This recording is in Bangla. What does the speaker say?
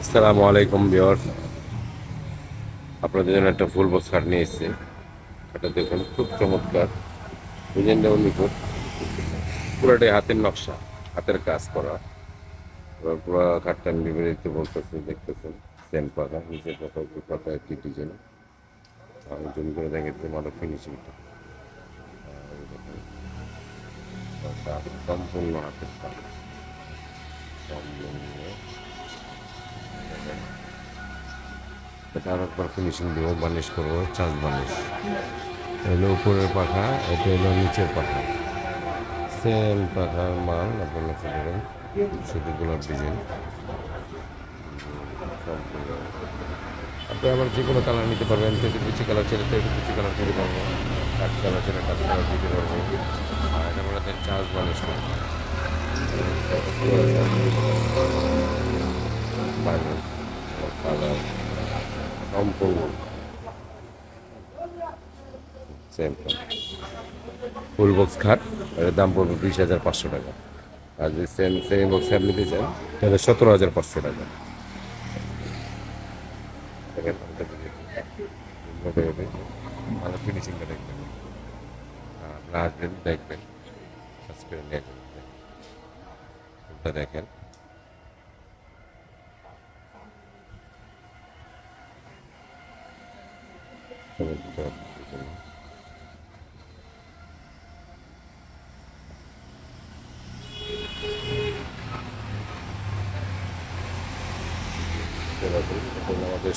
আসসালামু আলাইকুম বিয়র আপনাদের জন্য একটা ফুল বক্স নিয়ে এসেছি। এটা দেখুন, খুব চমৎকার। ডিজাইনটাও নিখুঁত। পুরোটাই হাতের নকশা, হাতের কাজ করা। এবার পুরো খাটটা আমি বিপরীতে বলতেছি, দেখতেছেন সেম পাতা নিচের পাতা উপর পাতা একটি ডিজাইন আমি জুম করে দেখেছি ভালো ফিনিশিংটা সম্পূর্ণ হাতের কাজ। সম্পূর্ণ। এটা আর একবার ফিনিশিং দেবো বার্নিশ করব, চার্জ বার্নিশ হলো উপরের পাখা, এটা হলো নিচের পাখা। সেম পাখার মাল, আপনার লক্ষ্য করেন শুধু গোলাপ ডিজাইন আপনি আবার যে কোনো কালার নিতে পারবেন যদি কুচি কালার ছেড়ে তো কুচি কালার দিতে পারব। কাঠ কালার ছেড়ে কাঠ কালার দিতে পারব। আর এটা দেন চার্জ বার্নিশ করব। কালার সম্পূর্ণ সেম ফুল বক্স খাট এর দাম পড়বে বিশ হাজার পাঁচশো টাকা আর যদি সেম সেমি বক্স খাট নিতে চান তাহলে সতেরো হাজার পাঁচশো টাকা। ভালো ফিনিশিংটা দেখবেন আপনারা আসবেন দেখবেন করে নিয়ে দেখেন চমৎকার ডিজাইন। এরকম, এটা হলো আমাদের